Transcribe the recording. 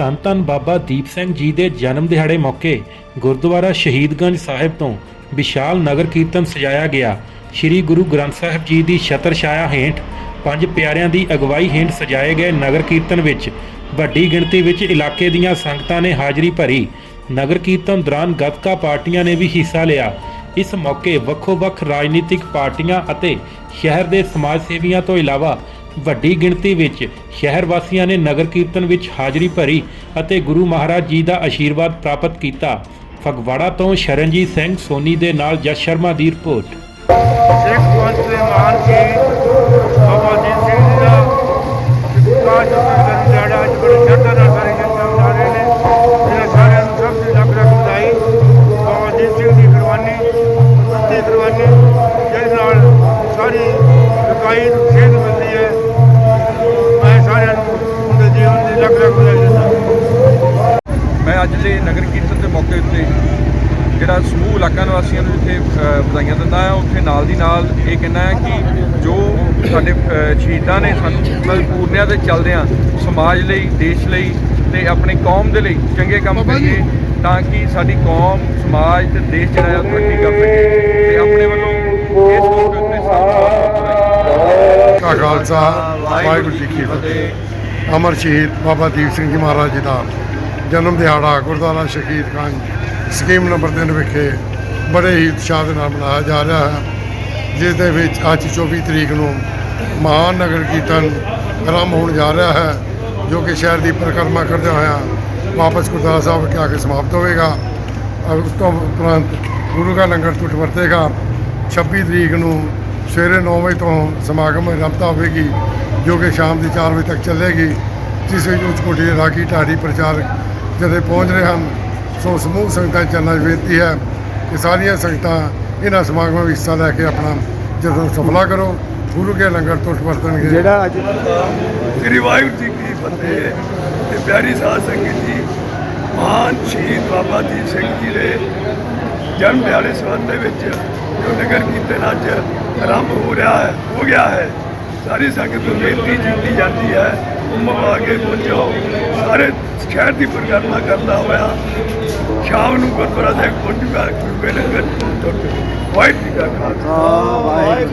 ਧੰਨ ਧੰਨ ਬਾਬਾ ਦੀਪ ਸਿੰਘ ਜੀ ਦੇ ਜਨਮ ਦਿਹਾੜੇ ਮੌਕੇ ਗੁਰਦੁਆਰਾ ਸ਼ਹੀਦਗੰਜ ਸਾਹਿਬ ਤੋਂ ਵਿਸ਼ਾਲ ਨਗਰ ਕੀਰਤਨ ਸਜਾਇਆ ਗਿਆ। ਸ੍ਰੀ ਗੁਰੂ ਗ੍ਰੰਥ ਸਾਹਿਬ ਜੀ ਦੀ ਛਤਰ ਛਾਇਆ ਹੇਠ ਪੰਜ ਪਿਆਰਿਆਂ ਦੀ ਅਗਵਾਈ ਹੇਠ ਸਜਾਏ ਗਏ ਨਗਰ ਕੀਰਤਨ ਵਿੱਚ ਵੱਡੀ ਗਿਣਤੀ ਵਿੱਚ ਇਲਾਕੇ ਦੀਆਂ ਸੰਗਤਾਂ ਨੇ ਹਾਜ਼ਰੀ ਭਰੀ। ਨਗਰ ਕੀਰਤਨ ਦੌਰਾਨ ਗੱਤਕਾ ਪਾਰਟੀਆਂ ਨੇ ਵੀ ਹਿੱਸਾ ਲਿਆ। ਇਸ ਮੌਕੇ ਵੱਖੋ-ਵੱਖ ਰਾਜਨੀਤਿਕ ਪਾਰਟੀਆਂ ਅਤੇ ਸ਼ਹਿਰ ਦੇ ਸਮਾਜ ਸੇਵੀਆਂ ਤੋਂ ਇਲਾਵਾ ਵੱਡੀ ਗਿਣਤੀ ਵਿੱਚ ਸ਼ਹਿਰ ਵਾਸੀਆਂ ਨੇ ਨਗਰ ਕੀਰਤਨ ਵਿੱਚ ਹਾਜ਼ਰੀ ਭਰੀ ਅਤੇ ਗੁਰੂ ਮਹਾਰਾਜ ਜੀ ਦਾ ਆਸ਼ੀਰਵਾਦ ਪ੍ਰਾਪਤ ਕੀਤਾ। ਫਗਵਾੜਾ ਤੋਂ ਸ਼ਰਨਜੀਤ ਸਿੰਘ ਸੋਨੀ ਦੇ ਨਾਲ ਜਸ ਸ਼ਰਮਾ ਦੀ ਰਿਪੋਰਟ। ਸਿੱਖ ਪੰਥ ਦੇ ਮਾਨ ਕੇ ਬਾਬਾ ਦੀਪ ਸਿੰਘ ਜੀ ਦਾ ਕਾਜ ਕਰਨ ਜਿਹੜਾ ਅੱਜ ਬੜੇ ਸ਼ਰਧਾ ਨਾਲ ਸਾਰੇ ਜਨਤਾ ਮਨਾ ਰਹੇ ਨੇ। ਇਹਨਾਂ ਸਾਰਿਆਂ ਨੂੰ ਸਭ ਦੀ ਲੱਖ ਲੱਖ ਵਧਾਈ। ਬਾਬਾ ਦੀਪ ਸਿੰਘ ਦੀ ਕੁਰਬਾਨੀ ਦੀ ਕੁਰਬਾਨੀ ਜਿਸ ਨਾਲ ਸਾਰੀ ਇਕਾਈ ਨੂੰ ਕੀਰਤਨ ਦੇ ਮੌਕੇ ਉੱਤੇ ਜਿਹੜਾ ਸਮੂਹ ਇਲਾਕਾ ਨਿਵਾਸੀਆਂ ਨੂੰ ਇੱਥੇ ਅ, ਵਧਾਈਆਂ ਦਿੰਦਾ ਹਾਂ ਉੱਥੇ ਨਾਲ ਦੀ ਨਾਲ ਇਹ ਕਹਿਣਾ ਹੈ ਕਿ ਜੋ ਸਾਡੇ ਸ਼ਹੀਦਾਂ ਨੇ ਸਾਨੂੰ ਪੂਰਨਿਆਂ ਤੇ ਚੱਲਦਿਆਂ ਸਮਾਜ ਲਈ ਦੇਸ਼ ਲਈ ਤੇ ਆਪਣੀ ਕੌਮ ਦੇ ਲਈ ਚੰਗੇ ਕੰਮ ਕਰੀਏ ਤਾਂ ਕਿ ਸਾਡੀ ਕੌਮ ਸਮਾਜ ਤੇ ਦੇਸ਼ ਜਿਹੜਾ ਹੈ ਤਰੱਕੀ ਕਰ ਸਕੇ ਤੇ ਆਪਣੇ ਵੱਲੋਂ ਇਸ ਮੌਕੇ ਉੱਤੇ ਸਾਨੂੰ ਖਾਲਸਾ ਵਾਹਿਗੁਰੂ ਜੀ ਕੀ ਫਤਿਹ। ਅਮਰ ਸ਼ਹੀਦ ਬਾਬਾ ਦੀਪ ਸਿੰਘ ਜੀ ਮਹਾਰਾਜ ਜੀ ਦਾ ਜਨਮ ਦਿਹਾੜਾ ਗੁਰਦੁਆਰਾ ਸ਼ਹੀਦ ਗੰਜ ਸਕੀਮ ਨੰਬਰ 3 ਵਿਖੇ ਬੜੇ ਹੀ ਉਤਸ਼ਾਹ ਦੇ ਨਾਲ ਮਨਾਇਆ ਜਾ ਰਿਹਾ ਹੈ, ਜਿਸ ਦੇ ਵਿੱਚ ਅੱਜ 24 ਤਰੀਕ ਨੂੰ ਮਹਾਨ ਨਗਰ ਕੀਰਤਨ ਆਰੰਭ ਹੋਣ ਜਾ ਰਿਹਾ ਹੈ, ਜੋ ਕਿ ਸ਼ਹਿਰ ਦੀ ਪਰਿਕਰਮਾ ਕਰਦੇ ਹੋਇਆ ਵਾਪਸ ਗੁਰਦੁਆਰਾ ਸਾਹਿਬ ਵਿਖੇ ਆ ਕੇ ਸਮਾਪਤ ਹੋਵੇਗਾ। ਔਰ ਉਸ ਤੋਂ ਉਪਰੰਤ ਗੁਰੂ ਕਾ ਲੰਗਰ ਟੁੱਟ ਵਰਤੇਗਾ। 26 ਤਰੀਕ ਨੂੰ ਸਵੇਰੇ 9 ਵਜੇ ਤੋਂ ਸਮਾਗਮ ਆਰੰਭਤਾ ਹੋਵੇਗੀ, ਜੋ ਕਿ ਸ਼ਾਮ ਦੀ 4 ਵਜੇ ਤੱਕ ਚੱਲੇਗੀ। ਜਿਸ ਵਿੱਚ ਉੱਚ ਕੋਟੀ ਦੇ ਰਾਗੀ ਢਾਡੀ ਪ੍ਰਚਾਰਕ ਜਦੇ ਪਹੁੰਚ ਰਹੇ ਹਨ ਸੋ ਸਮੂਹ ਸੰਗਤਾਂ ਚ ਚੰਨਾ ਬੇਨਤੀ ਹੈ ਕਿ ਸਾਰੀਆਂ ਸੰਗਤਾਂ ਇਹਨਾਂ ਸਮਾਗਮਾਂ ਵਿੱਚ ਹਿੱਸਾ ਲੈ ਕੇ ਆਪਣਾ ਜਦੋਂ ਸਫਲਾ ਕਰੋ ਗੁਰੂ ਕੇ ਲੰਗਰ ਟੁੱਟ ਵਰਤਣਗੇ। ਜਿਹੜਾ ਅੱਜ ਸ੍ਰੀ ਵਾਹਿਗੁਰੂ ਜੀ ਕੀ ਫਤਿਹ ਤੇ ਪਿਆਰੀ ਸਾਧ ਸੰਗਤ ਜੀ ਮਹਾਨ ਸ਼ਹੀਦ ਬਾਬਾ ਦੀਪ ਸਿੰਘ ਜੀ ਦੇ ਜਨਮ ਦਿਹਾੜੇ ਸੰਬੰਧ ਦੇ ਵਿੱਚ ਜੋ ਨਗਰ ਕੀਰਤਨ ਅੱਜ ਆਰੰਭ ਹੋ ਰਿਹਾ ਹੈ ਹੋ ਗਿਆ ਹੈ। ਸਾਰੀ ਸੰਗਤ ਨੂੰ ਬੇਨਤੀ ਕੀਤੀ ਜਾਂਦੀ ਹੈ ਉਮਮ ਆ ਕੇ ਪਹੁੰਚੋ ਸਾਰੇ ਸ਼ਹਿਰ ਦੀ ਪਰਿਕਰਮਾ ਕਰਦਾ ਹੋਇਆ। ਸ਼ਾਮ ਨੂੰ ਗੁਰਦੁਆਰਾ ਸਾਹਿਬ ਪਹੁੰਚੂਗਾ। ਗੁਰੂ ਕੇ ਵਾਹਿਗੁਰੂ ਜੀ ਕਾ ਖਾਲਸਾ।